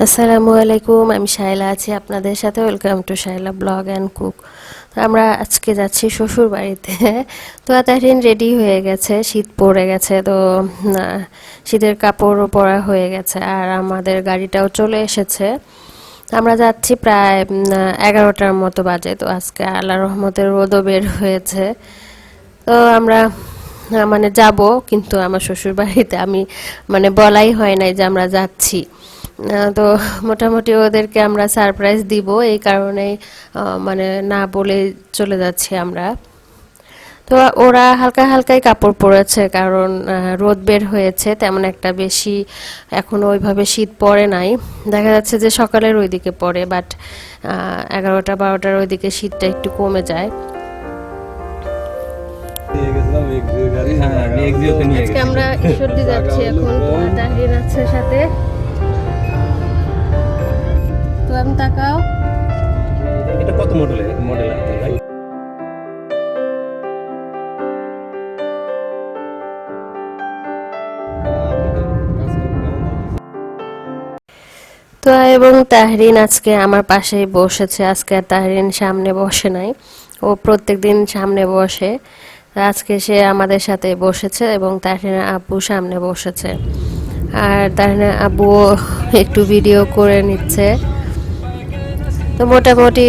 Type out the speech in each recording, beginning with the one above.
আসসালামু আলাইকুম, আমি শাইলা আছি আপনাদের সাথে। Welcome to Shaila blog and cook আমরা আজকে যাচ্ছি শ্বশুর বাড়িতে তো তাহরিন রেডি হয়ে গেছে, শীত পড়ে গেছে, তো শীতের কাপড়ও পরা হয়ে গেছে, আর আমাদের গাড়িটাও চলে এসেছে। আমরা যাচ্ছি প্রায় এগারোটার মতো বাজে, তো আজকে আল্লাহ রহমতের রোদও বের হয়েছে। তো আমরা মানে যাব, কিন্তু আমার শ্বশুর বাড়িতে আমি মানে বলাই হয় নাই যে আমরা যাচ্ছি। তো মোটামুটি ওদেরকে আমরা সারপ্রাইজ দিব এই কারণে মানে না বলে চলে যাচ্ছি আমরা। তো ওরা হালকা হালকাই কাপড় পরেছে কারণ রোদ বের হয়েছে তেমন একটা বেশি এখনও ওইভাবে শীত পড়ে নাই। দেখা যাচ্ছে যে সকালের ওইদিকে পড়ে বাট এগারোটা বারোটার ওইদিকে শীতটা একটু কমে যায়। হ্যাঁ আজকে আমরা ঈশ্বরদী যাচ্ছি এখন তাহরিন আছে সাথে। তো তাকাও। এটা কত মডেলের মডেল ভাই তো এবং তাহরিন আজকে আমার পাশেই বসেছে। আজকে আর তাহরিন সামনে বসে নাই। ও প্রত্যেকদিন সামনে বসে। আজকে সে আমাদের সাথে বসেছে এবং তাহরিনের আব্বু সামনে বসেছে। আর তাহরিনের আব্বুও একটু ভিডিও করে নিচ্ছে। তো মোটামুটি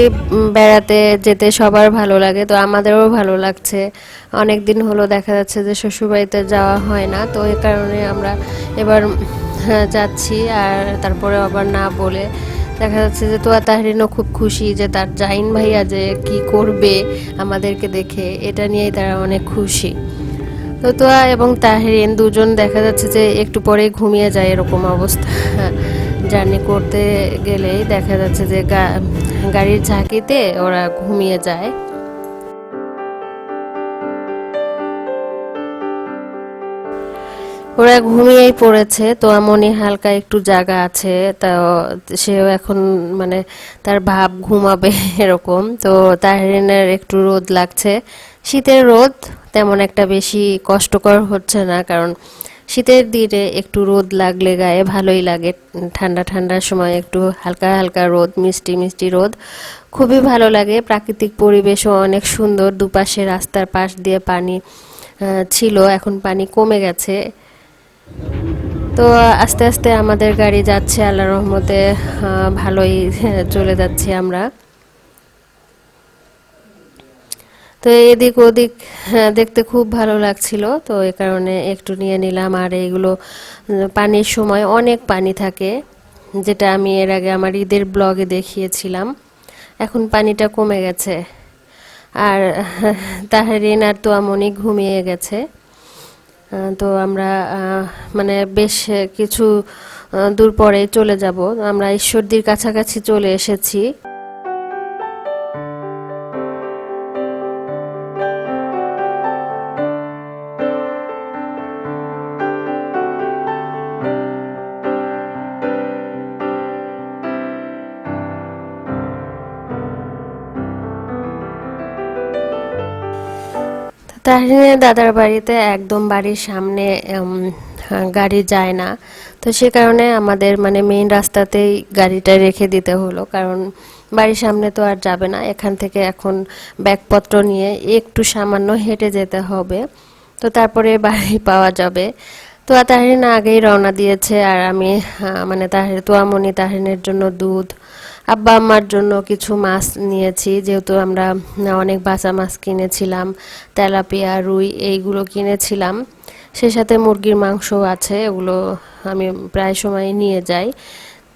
বেড়াতে যেতে সবার ভালো লাগে তো আমাদেরও ভালো লাগছে। অনেক দিন হলো দেখা যাচ্ছে যে শ্বশুরবাড়িতে যাওয়া হয় না তো এই কারণে আমরা এবার হ্যাঁ, যাচ্ছি। আর তারপরে আবার না বলে দেখা যাচ্ছে যে তোয়া তাহরিনও খুব খুশি যে তার জাইন ভাইয়া যে কি করবে আমাদেরকে দেখে এটা নিয়েই তারা অনেক খুশি। তো তোয়া এবং তাহরিন দুজন দেখা যাচ্ছে যে একটু পরেই ঘুমিয়ে যায় এরকম অবস্থা। জার্নি করতে গেলেই দেখা যাচ্ছে যে গাড়ির ঝাঁকিতে ওরা ঘুমিয়ে যায়। ওরা ঘুমিয়েই পড়েছে, তো এমনই হালকা একটু জায়গা আছে, তো সেও এখন মানে তার ভাব ঘুমাবে এরকম। তো তাহরিনের একটু রোদ লাগছে। শীতের রোদ তেমন একটা বেশি কষ্টকর হচ্ছে না, কারণ শীতের দিনে একটু রোদ লাগলে গায়ে ভালোই লাগে। ঠান্ডা ঠান্ডার সময় একটু হালকা হালকা রোদ, মিষ্টি মিষ্টি রোদ। খুবই ভালো লাগে। প্রাকৃতিক পরিবেশও অনেক সুন্দর। দুপাশে রাস্তার পাশ দিয়ে পানি ছিল, এখন পানি কমে গেছে। তো আস্তে আস্তে আমাদের গাড়ি যাচ্ছে। আল্লাহ রহমতে ভালোই চলে যাচ্ছি আমরা। তো এদিক ওদিক হ্যাঁ, দেখতে খুব ভালো লাগছিল। তো এ কারণে একটু নিয়ে নিলাম। আর এইগুলো পানির সময় অনেক পানি থাকে যেটা আমি এর আগে আমার ঈদের ব্লগে দেখিয়েছিলাম। এখন পানিটা কমে গেছে। আর তাহারিন আর তো তোয়ামনি ঘুমিয়ে গেছে। তো আমরা মানে বেশ কিছু দূর পরে চলে যাব। আমরা ঈশ্বরদীর কাছাকাছি চলে এসেছি। দাদার বাড়িতে একদম বাড়ির সামনে হ্যাঁ, গাড়ি যায় না। তো সে কারণে আমাদের মানে মেইন রাস্তাতেই গাড়িটা রেখে দিতে হলো। কারণ বাড়ির সামনে তো আর যাবে না। এখান থেকে এখন ব্যাগপত্র নিয়ে একটু সামান্য হেঁটে যেতে হবে। তো তারপরে বাড়ি পাওয়া যাবে। তো তাহরিন আগেই রওনা দিয়েছে। আর আমি মানে তাহের তোয়ামনি তাহরিনের জন্য দুধ আব্বা আম্মার জন্য কিছু মাছ নিয়েছি, যেহেতু আমরা অনেক বাঁচা মাছ কিনেছিলাম, তেলাপিয়া, রুই এইগুলো কিনেছিলাম। সে সাথে মুরগির মাংসও আছে এগুলো আমি প্রায় সময় নিয়ে যাই।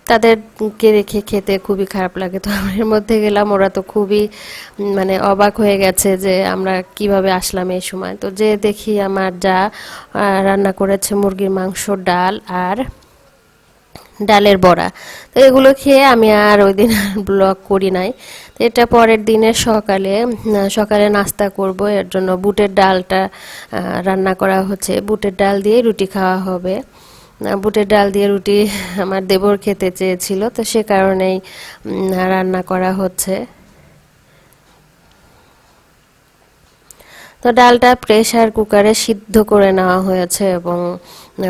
তাদেরকে রেখে খেতে খুবই খারাপ লাগে, তো আমার মধ্যে গেলাম। ওরা তো খুবই মানে অবাক হয়ে গেছে যে আমরা কীভাবে আসলাম এই সময়। তো যে দেখি আমার যা রান্না করেছে মুরগির মাংস, ডাল আর ডালের বড়া। তো এগুলো খেয়ে আমি আর ওই দিন ব্লগ করি নাই। তো এটা পরের দিনের সকালে সকালে নাস্তা করব, এর জন্য বুটের ডালটা রান্না করা হচ্ছে। বুটের ডাল দিয়ে রুটি খাওয়া হবে। বুটের ডাল দিয়ে রুটি আমার দেবর খেতে চেয়েছিল, তো সে কারণেই রান্না করা হচ্ছে। তো ডালটা প্রেসার কুকারে সিদ্ধ করে নেওয়া হয়েছে এবং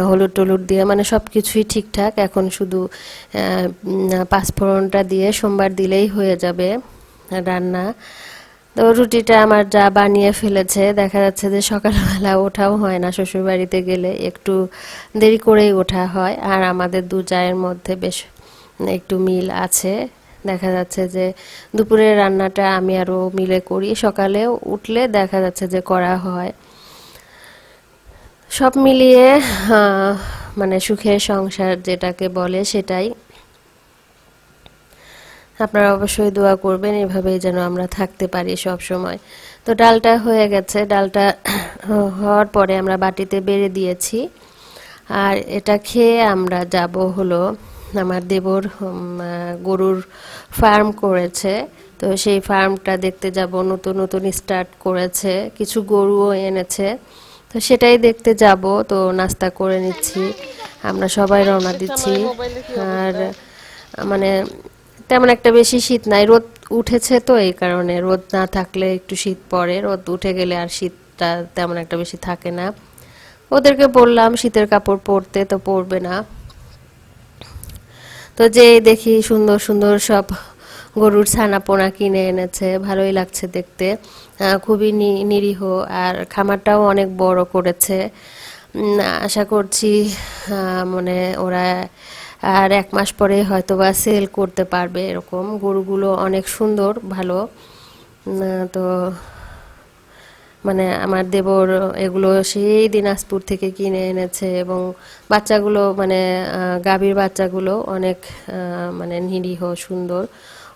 হলুদ টলুদ দিয়ে মানে সব কিছুই ঠিকঠাক। এখন শুধু পাঁচফোড়নটা দিয়ে সোমবার দিলেই হয়ে যাবে রান্না। তো রুটিটা আমার যা বানিয়ে ফেলেছে, দেখা যাচ্ছে যে সকালবেলা ওঠাও হয় না, শ্বশুরবাড়িতে গেলে একটু দেরি করেই ওঠা হয়। আর আমাদের দু চায়ের মধ্যে বেশ একটু মিল আছে। দেখা যাচ্ছে যে দুপুরের রান্নাটা আমি আরও মিলে করি। সকালে উঠলে দেখা যাচ্ছে যে করা হয়। সব মিলিয়ে মানে সুখের সংসার যেটাকে বলে সেটাই। আপনারা অবশ্যই দোয়া করবেন, এভাবেই যেন আমরা থাকতে পারি সব সময়। তো ডালটা হয়ে গেছে। ডালটা হওয়ার পরে আমরা বাটিতে বেড়ে দিয়েছি। আর এটা খেয়ে আমরা যাব হলো আমার দেবর গরুর ফার্ম করেছে। তো সেই ফার্মটা দেখতে যাব নতুন নতুন স্টার্ট করেছে কিছু গরুও এনেছে। তো সেটাই দেখতে যাব। তো নাস্তা করে নিচ্ছি। আমরা সবাই রওনা দিচ্ছি। আর মানে তেমন একটা বেশি শীত নাই। রোদ উঠেছে তো এই কারণে। রোদ না থাকলে একটু শীত পড়ে। রোদ উঠে গেলে আর শীতটা তেমন একটা বেশি থাকে না। ওদেরকে বললাম শীতের কাপড় পরতে তো পরবে না। তো যে দেখি সুন্দর সুন্দর সব গরুর ছানা পোনা কিনে এনেছে, ভালোই লাগছে দেখতে। খুবই নিরীহ আর খামারটাও অনেক বড় করেছে। আশা করছি মানে ওরা আর এক মাস পরে হয়তো বা সেল করতে পারবে এরকম। গরুগুলো অনেক সুন্দর, ভালো। তো মানে আমার দেবর এগুলো সেই দিনাজপুর থেকে কিনে এনেছে এবং বাচ্চাগুলো মানে গাভীর বাচ্চাগুলো অনেক মানে নিরীহ সুন্দর।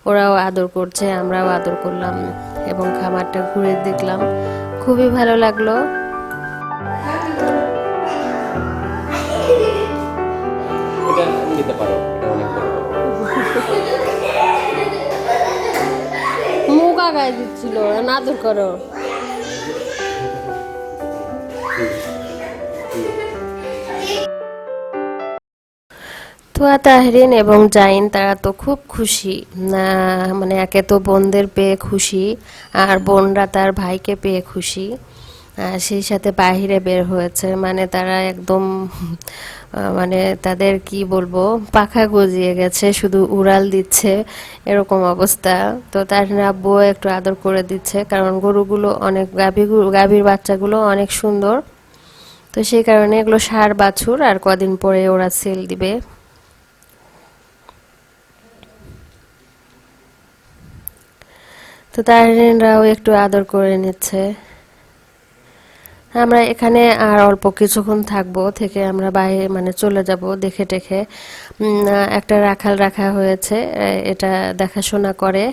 ওরাও আদর করছে আমরাও আদর করলাম এবং খামারটা ঘুরে দেখলাম। খুবই ভালো লাগল। মুখ আগায় দিচ্ছিল আদর করো। তুয়া তাহরিন এবং জাইন, তারা তো খুব খুশি। মানে একে তো বোনদের পেয়ে খুশি, আর বোনরা তার ভাইকে পেয়ে খুশি। আর সেই সাথে বাহিরে বের হয়েছে। মানে তারা একদম মানে তাদের কি বলব, পাখা গজিয়ে গেছে, শুধু উড়াল দিচ্ছে, এরকম অবস্থা। তো তার আব্বুও একটু আদর করে দিচ্ছে, কারণ গরুগুলো অনেক, গাভী গাভীর বাচ্চাগুলো অনেক সুন্দর। তো সেই কারণে এগুলো সার, বাছুর, আর কদিন পরে ওরা সেল দিবে। তো তারিনরাও একটু আদর করে নিচ্ছে। আমরা এখানে আর অল্প কিছুক্ষণ থাকব থেকে আমরা বাইরে মানে চলে যাব দেখে টেখে। একটা রাখাল রাখা হয়েছে এটা দেখাশোনা করে।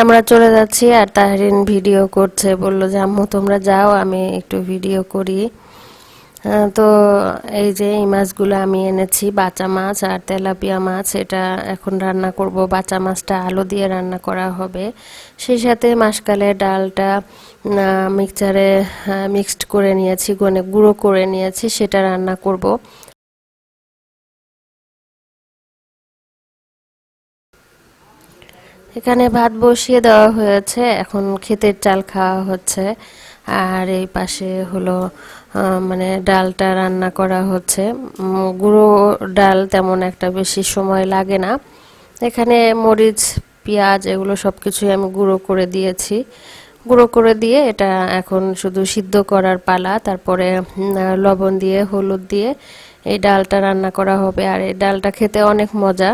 আমরা চলে যাচ্ছি আর তাহরিন ভিডিও করছে, বলল যে, আম্মু, তোমরা যাও, আমি একটু ভিডিও করি। তো এই যে, এই মাছগুলো আমি এনেছি, বাঁচা মাছ আর তেলাপিয়া মাছ, এটা এখন রান্না করব। বাঁচা মাছটা আলু দিয়ে রান্না করা হবে। সেই সাথে মাসকালে ডালটা মিক্সচারে মিক্সড করে নিয়েছি গুঁড়ো করে নিয়েছি, সেটা রান্না করব। এখানে ভাত বসিয়ে দেওয়া হয়েছে। এখন ক্ষেতের চাল খাওয়া হচ্ছে। আর এই পাশে হলো মানে ডালটা রান্না করা হচ্ছে। গুঁড়ো ডাল তেমন একটা বেশি সময় লাগে না। এখানে মরিচ, পেঁয়াজ এগুলো সব কিছুই আমি গুঁড়ো করে দিয়েছি। গুঁড়ো করে দিয়ে এটা এখন শুধু সিদ্ধ করার পালা। তারপরে লবণ দিয়ে, হলুদ দিয়ে এই ডালটা রান্না করা হবে। আর এই ডালটা খেতে অনেক মজা।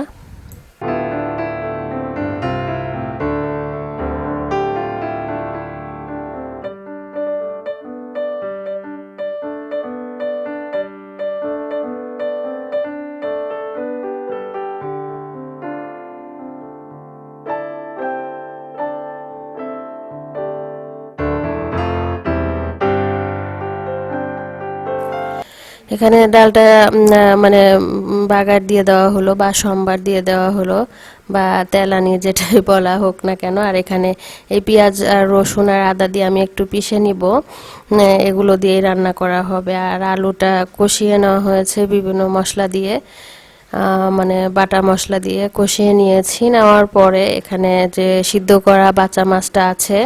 এখানে ডালটা মানে বাগার দিয়ে দেওয়া হলো বা সম্বার দিয়ে দেওয়া হলো বা তেলানি যেটাই বলা হোক না কেন। আর এখানে এই পেঁয়াজ আর রসুন আর আদা দিয়ে আমি একটু পিষে নিব। এগুলো দিয়েই রান্না করা হবে। আর আলুটা কষিয়ে নেওয়া হয়েছে বিভিন্ন মশলা দিয়ে। মানে বাটা মশলা দিয়ে কষিয়ে নিয়েছি। নেওয়ার পরে এখানে যে সিদ্ধ করা বাচ্চা মাছটা আছে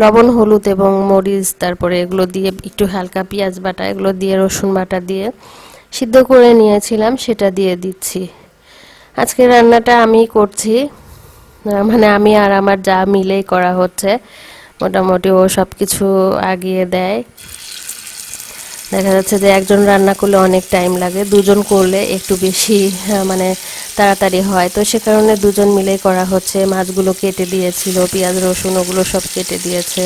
লবণ, হলুদ এবং মরিচ, তারপরে এগুলো দিয়ে একটু হালকা পেঁয়াজ বাটা, এগুলো দিয়ে রসুন বাটা দিয়ে সিদ্ধ করে নিয়েছিলাম, সেটা দিয়ে দিচ্ছি। আজকে রান্নাটা আমি করছি। মানে আমি আর আমার যা মিলেই করা হচ্ছে, মোটামুটি ও সব কিছু আগিয়ে দেয়। দেখা যাচ্ছে যে একজন রান্না করলে অনেক টাইম লাগে, দুজন করলে একটু বেশি মানে তাড়াতাড়ি হয়। তো সে কারণে দুজন মিলেই করা হচ্ছে। মাছগুলো কেটে দিয়েছিল, পেঁয়াজ, রসুন, ওগুলো সব কেটে দিয়েছে।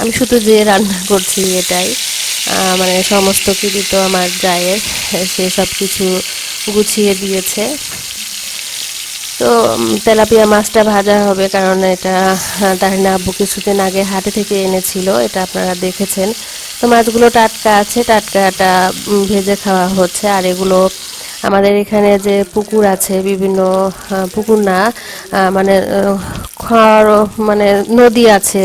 আমি শুধু যে রান্না করছি এটাই। মানে সমস্ত কিছু তো আমার জায়ের, সে সব কিছু গুছিয়ে দিয়েছে। তো তেলাপিয়া মাছটা ভাজা হবে কারণ এটা তাহিনা আব্বু কিছুদিন আগে হাটে থেকে এনেছিল, এটা আপনারা দেখেছেন। তো মাছগুলো টাটকা আছে, টাটকাটা ভেজে খাওয়া হচ্ছে। আর এগুলো আমাদের এখানে যে পুকুর আছে, বিভিন্ন পুকুর না মানে খড় মানে নদী আছে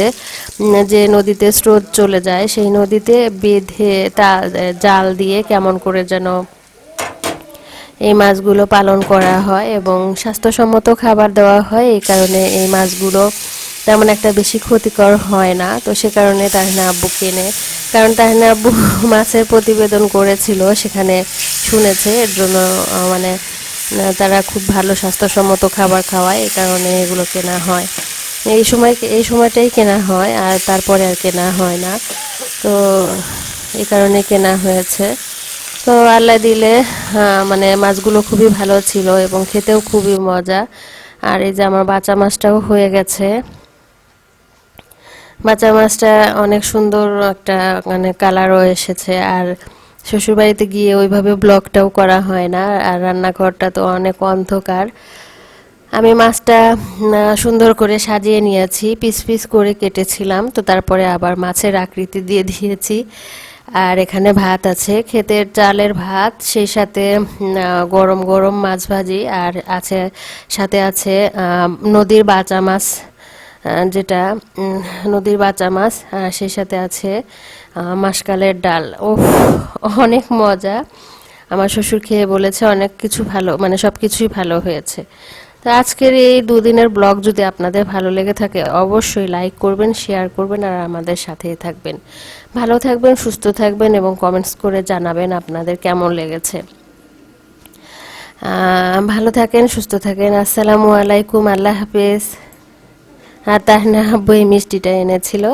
যে নদীতে স্রোত চলে যায়, সেই নদীতে বেঁধে জাল দিয়ে কেমন করে যেন এই মাছগুলো পালন করা হয় এবং স্বাস্থ্যসম্মত খাবার দেওয়া হয়। এই কারণে এই মাছগুলো তেমন একটা বেশি ক্ষতিকর হয় না। তো সে কারণে তাহিনা আব্বু কেনে। কারণ তাহিনা আব্বু মাছের প্রতিবেদন করেছিল, সেখানে শুনেছে, এর জন্য মানে তারা খুব ভালো স্বাস্থ্যসম্মত খাবার খাওয়ায়, এই কারণে এগুলো কেনা হয়। এই সময়, এই সময়টাই কেনা হয়, আর তারপরে আর কেনা হয় না। তো, এই কারণে কেনা হয়েছে। তো আল্লাহ দিলে মানে মাছগুলো খুবই ভালো ছিল এবং খেতেও খুবই মজা। আর এই যে আমার বাচ্চা মাছটাও হয়ে গেছে। বাচ্চা মাছটা অনেক সুন্দর একটা মানে কালারও এসেছে। আর শ্বশুরবাড়িতে গিয়ে ওইভাবে ব্লগটাও করা হয় না, আর রান্নাঘরটা তো অনেক অন্ধকার। আমি মাছটা সুন্দর করে সাজিয়ে নিয়েছি, পিস পিস করে কেটেছিলাম, তো তারপরে আবার মাছের আকৃতি দিয়ে দিয়েছি। আর এখানে ভাত আছে, ক্ষেতের চালের ভাত, সেই সাথে গরম গরম মাছ ভাজি, আর আছে, সাথে আছে নদীর বাঁচা মাছ যেটা নদীর বাঁচা মাছ সেই সাথে আছে মাসকালের ডাল। ও অনেক মজা। আমার শ্বশুর খেয়ে বলেছে অনেক কিছু ভালো মানে সব কিছুই ভালো হয়েছে। তো আজকের এই দুদিনের ব্লগ যদি আপনাদের ভালো লেগে থাকে, অবশ্যই লাইক করবেন, শেয়ার করবেন আর আমাদের সাথেই থাকবেন। ভালো থাকবেন, সুস্থ থাকবেন এবং কমেন্টস করে জানাবেন আপনাদের কেমন লেগেছে। ভালো থাকেন, সুস্থ থাকেন। আসসালামু আলাইকুম, আল্লাহ হাফেজ। আর তাহনা আব্বু এই মিষ্টিটা এনেছিল।